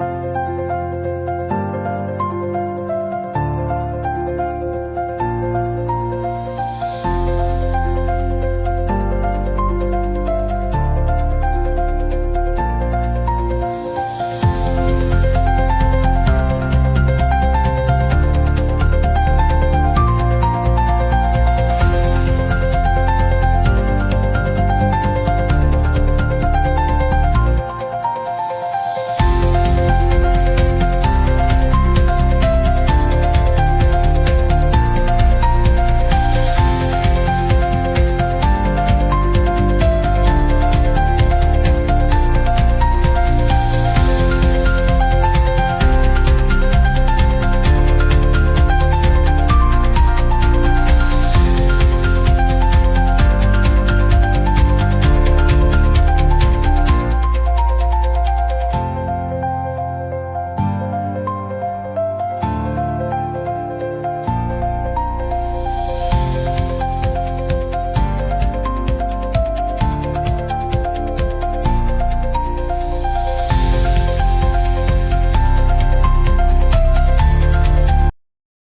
you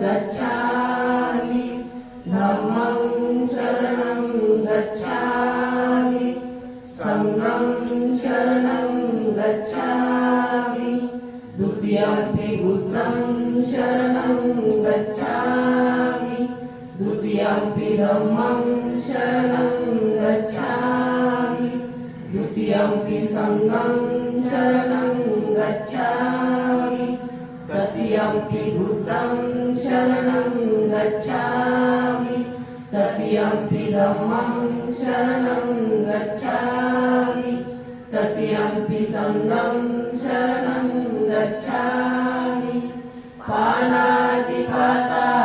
गच्छामि। शरणं गच्छामि। सङ्गं शरणं गच्छामि। द्वितीयमपि बुद्धं शरणं गच्छामि। द्वितीयमपि धम्मं शरणं गच्छामि। द्वितीयमपि सङ्गं शरणं गच्छामि। तृतीयमपि धम्मं शरणं गच्छामि। तृतीयमपि सङ्गं शरणं गच्छामि। पाणातिपाता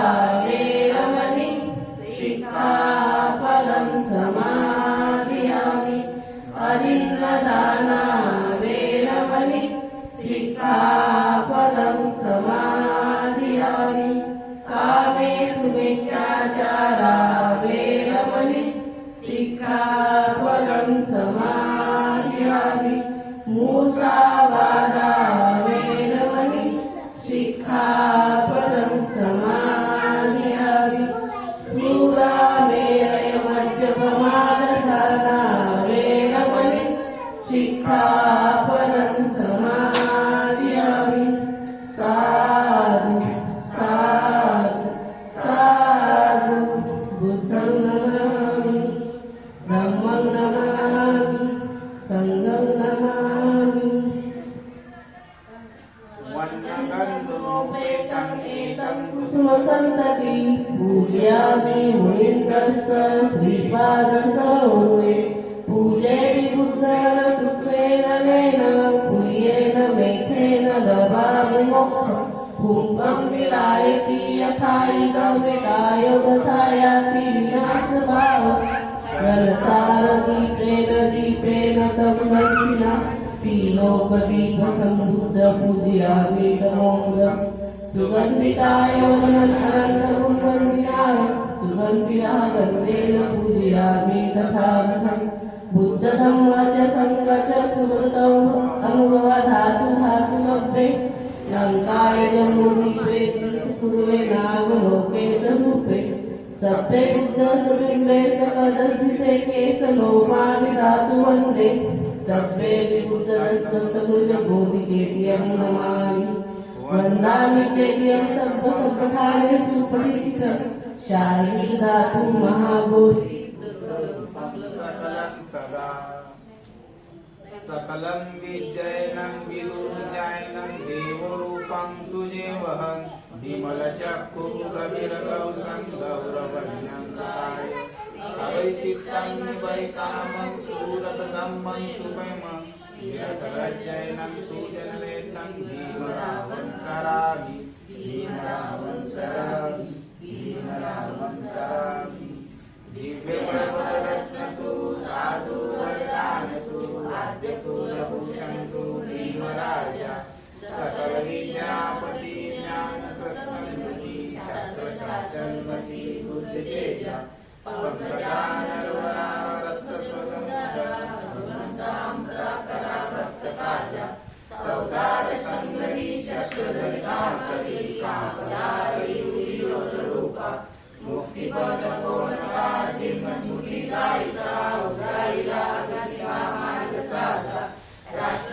मोक्षं विलायति यथा इदं विलाय विनाशभाव। रसारदीपेन दीपेन तं दक्षिणा त्रिलोकदीपसम्बुद्ध पूजयामि तमोदम् सुगन्धिकाय वदनन्तपुण्यविनाय सुगन्धिरागन्धेन पूजयामि तथागतम् बुद्धधम्म वच सङ्गच सुमृतौ अनुभवधातु धातु लब्धे लंकाय जम्बुदीपे स्फुरे नागलोके च रूपे सप्ते बुद्ध सुबिम्बे सकदस्तिसे केस लोमानि धातु वन्दे सप्ते विबुद्धस्तन्तकुज बोधिचेत्यं नमामि वन्दामि चेत्यं सप्तसप्तकाले सुपठित शारीरिक धातु महाबोधि सकलं सदा सकलं विजयनं विदुर्जयनं देवरूपं तुजे तुजेवहं विमलचक्षुकविरगौसं गौरवण्यं सहाय अवैचित्तं निवैकामं सुरतदम्मं शुभमं निरतरजयनं सुजनलेतं भीमरावं सरामि भीमरावं सरामि भीमरावं सरामि दिव्यप्रभरत्नतु साधु आद्यकुलभूषन्तु भीमराजा। सकलविद्यापति ज्ञानसत्सङ्गति शास्त्रशासनमति बुद्धितेजा पङ्कजा नरवरा रक्तस्वगन्तां साकरा भक्तकाजा चौदार सङ्गरी षष्ठधरिकाकरी कापदारी रूपा मुक्तिपद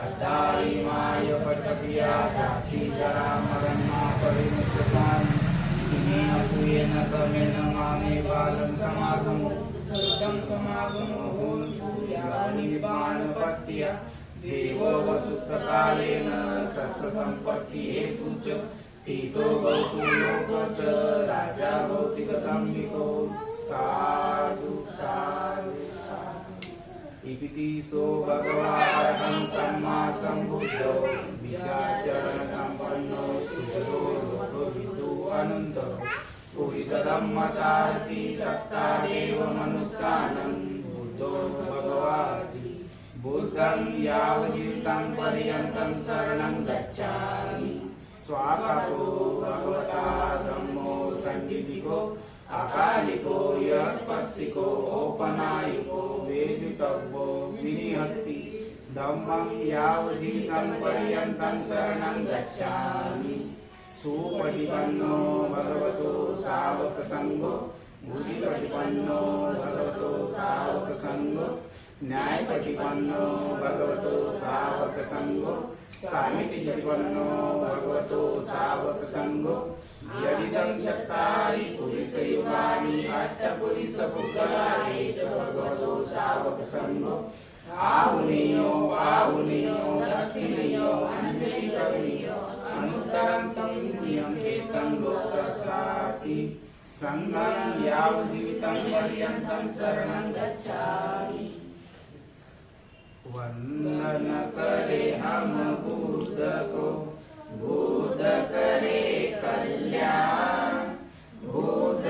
अद्धा इमाय पटपिया जाति जरा मरणा परिमुच्यतानि इमेन कुयेन कमेन मामे बालं समागमो. सततं समागमो भवन्तु यावनिर्वाणपत्या देव वसुतकालेन सस्यसम्पत्ति हेतु च पीतो भवतु लोक च राजा भौतिकदम्बिको साधु साधु इपितिसो भगवान् सम्मा सम्बुद्धो विचाचरणसम्पन्नो सुखदो लोकविदो अनन्तो पुरिसधम्मसारथि सस्तादेव मनुष्यानं बुद्धो भगवाति बुद्धं यावजीवितं पर्यन्तं शरणं गच्छामि स्वागतो भगवता धम्मो सङ्गीतिको अकालिको यस्पस्सिको औपनायिको તબ્બો વિનિહતિ ધમ્મં યાવજીતં પર્યંતં શરણં ગચ્છામિ સુપટિપન્નો ભગવતો સાવક સંગો ભૂતિપટિપન્નો ભગવતો સાવક સંગો ન્યાયપટિપન્નો ભગવતો સાવક સંગો સામિતિપન્નો ભગવતો સાવક સંગો यदिदं चत्तारि पुरुषयुगानि अट्टपुरुषपुगलादेश भगवतो सावकसङ्गो आहुनीयो आहुनीयो दक्षिणीयो अञ्जलि करणीयो अनुत्तरं तं पुण्यं केतं लोकसाति सङ्गं यावजीवितं पर्यन्तं शरणं गच्छामि वंदन करे हम बुद्ध को भूत करे कल्याण भूत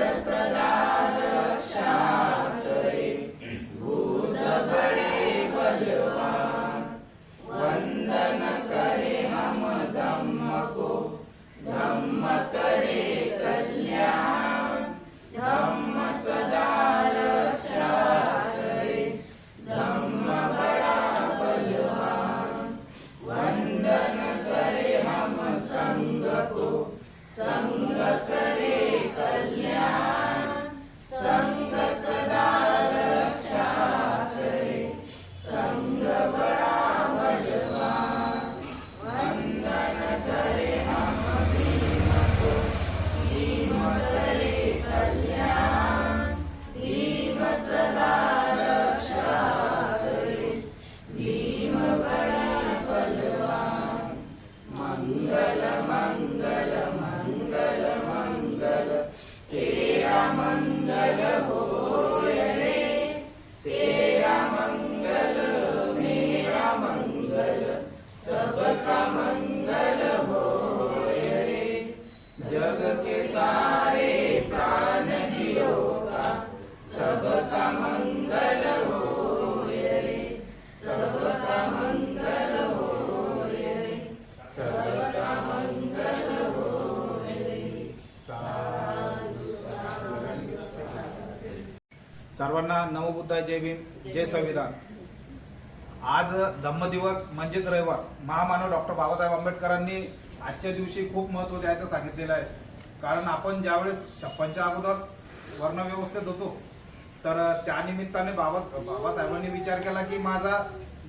सर्वांना नमोबुद्धाय जय भीम जय संविधान. आज धम्म दिवस म्हणजेच रविवार. महामानव डॉक्टर बाबासाहेब आंबेडकरांनी आजच्या दिवशी खूप महत्त्व द्यायचं सांगितलेलं आहे. कारण आपण ज्यावेळेस छप्पनच्या अगोदर वर्णव्यवस्थेत होतो तर त्या निमित्ताने बाबा बाबासाहेबांनी विचार केला की माझा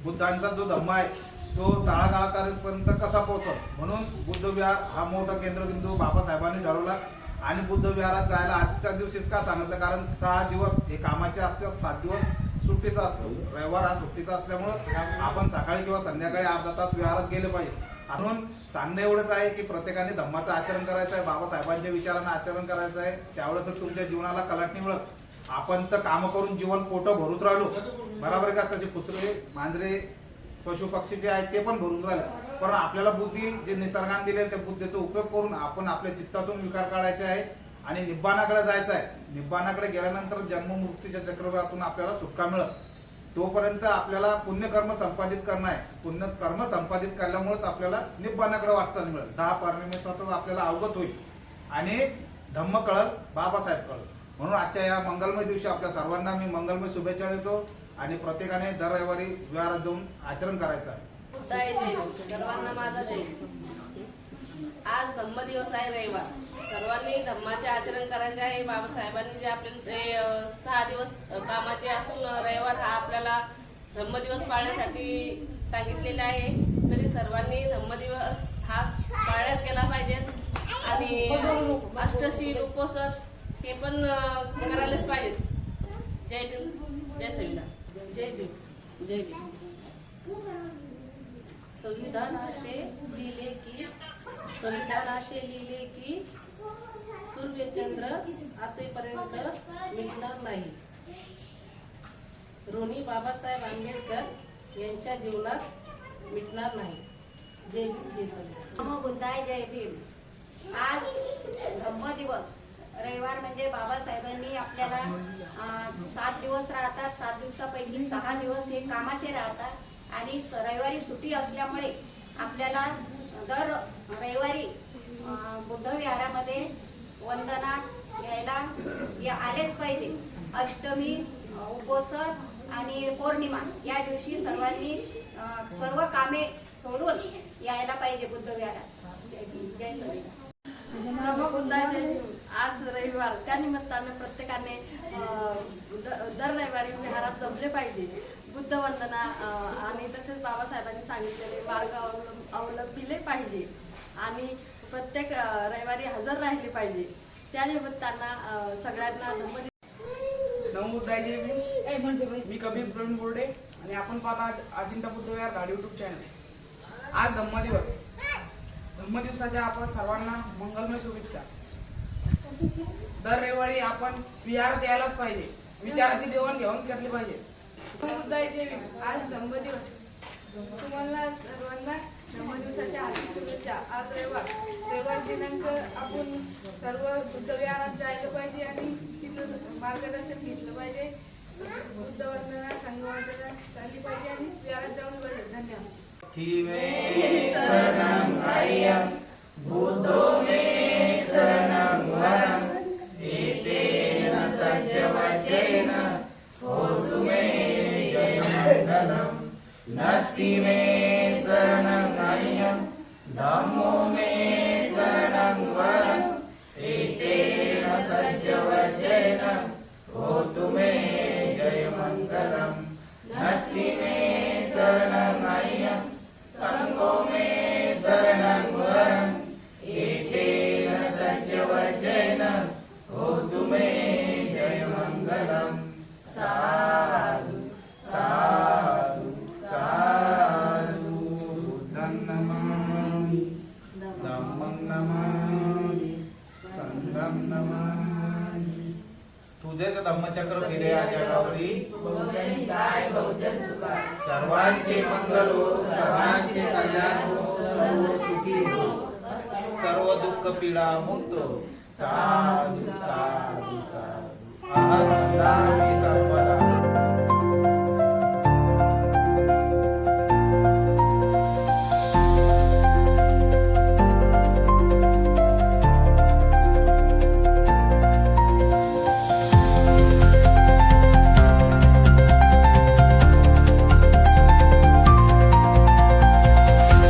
बुद्धांचा जो धम्म आहे तो तळागाळापर्यंत कसा पोहोचल? म्हणून बुद्ध विहार हा मोठा केंद्रबिंदू बाबासाहेबांनी ठरवला. आणि बुद्ध विहारात जायला आजच्या दिवशीच का सांगितलं कारण सहा दिवस हे कामाचे असतात सात दिवस सुट्टीचा असतो. रविवार हा सुट्टीचा असल्यामुळं आपण सकाळी किंवा संध्याकाळी अर्धा तास विहारात गेले पाहिजे. म्हणून सांगणं एवढंच आहे की प्रत्येकाने धम्माचं आचरण करायचं आहे बाबासाहेबांच्या विचारांना आचरण करायचं आहे. त्यावेळेस तुमच्या जीवनाला कलाट निवडत आपण तर कामं करून जीवन पोटं भरून राहिलो. बरोबर आहे का? तसे कुत्रे मांजरे पशु पक्षी जे आहेत ते पण भरून राहिले. पण आपल्याला बुद्धी जे निसर्गाने दिले त्या बुद्धीचा उपयोग करून आपण आपल्या चित्तातून विकार काढायचे आहे आणि निब्बाणाकडे जायचं आहे. निब्बाणाकडे गेल्यानंतर जन्म मृत्यूच्या चक्रव्यातून आपल्याला सुटका मिळत तोपर्यंत आपल्याला पुण्यकर्म संपादित करणं आहे. पुण्य कर्म संपादित केल्यामुळेच आपल्याला निब्बाणाकडे वाटचाल मिळत दहा पौर्णिमेचा तर आपल्याला अवगत होईल. आणि धम्म कळत बाबासाहेब कळत म्हणून आजच्या या मंगलमय दिवशी आपल्या सर्वांना मी मंगलमय शुभेच्छा देतो आणि प्रत्येकाने दर रविवारी विहारात जाऊन आचरण करायचं आहे. जय जय सर्वांना माझा जय हो. आज धम्म दिवस आहे रविवार. सर्वांनी धम्माचे आचरण करायचे आहे. बाबासाहेबांनी जे आपल्याला ते सहा दिवस कामाचे असून रविवार हा आपल्याला धम्म दिवस पाळण्यासाठी सांगितलेला आहे. तरी सर्वांनी धम्म दिवस हा पाळण्यात केला पाहिजे. आणि अष्टशील उपवास हे पण करायलाच पाहिजेत. जय भीम. जय संविधान जय भीम. जय भीम. संविधान असे लिहिले की संविधान असे लिहिले की सूर्यचंद्र असेपर्यंत मिळणार नाही. रोनी बाबासाहेब आंबेडकर यांच्या जीवनात मिटणार नाही. जय जय संविधान. बुद्धाय जय भीम. आज धम्म दिवस रविवार म्हणजे बाबासाहेबांनी आपल्याला सात दिवस राहतात. सात दिवसापैकी सहा दिवस हे कामाचे राहतात. आणि स- रविवारी सुट्टी असल्यामुळे आपल्याला दर रविवारी बुद्धविहारामध्ये बुद्ध विहारामध्ये वंदना घ्यायला आलेच पाहिजे. अष्टमी उपोसर आणि पौर्णिमा या दिवशी सर्वांनी सर्व कामे सोडून यायला पाहिजे बुद्ध विहारात जय जय आज रविवार त्या निमित्ताने प्रत्येकाने दर रविवारी विहारात जमले पाहिजे. बुद्ध वंदना आणि तसेच बाबासाहेबांनी सांगितलेले मार्ग अवलंब अवलंबिले पाहिजे. आणि प्रत्येक रविवारी हजर राहिले पाहिजे. त्या निमित्तानं सगळ्यांना धम्म मी कबीर प्रवीण बोर्डे आणि आपण पाहता आज अजिंठा बुद्ध विहार धाड युट्यूब चॅनल आज धम्म दिवस. धम्म दिवसाच्या आपण सर्वांना मंगलमय शुभेच्छा. दर रविवारी आपण वी आर द्यायलाच पाहिजे. विचाराची देवाणघेवाण केली पाहिजे. आज धम्म दिवस तुम्हाला सर्वांना धम्म दिवसाच्या हार्दिक शुभेच्छा आज रविवार रविवार दिनांक आपण सर्व बुद्ध जायला पाहिजे आणि तिथं मार्गदर्शन घेतलं पाहिजे बुद्ध संघवंदना पाहिजे आणि विहारात जाऊन पाहिजे धन्यवाद sajjavajjena, hotu me jayamangalam. Natti me saranam ayam, dhammo me saranam varam, etena sajjavajjena, hotu me jayamangalam. Natti धम्मचक्र फिरे या जगावरी. बहुजन हिताय बहुजन सुखाय. सर्वांचे मंगल हो सर्वांचे कल्याण हो सर्व सुखी हो. सर्व दुःख पीडा मुक्त हो. साधु साधु साधु. अहं सर्वदा.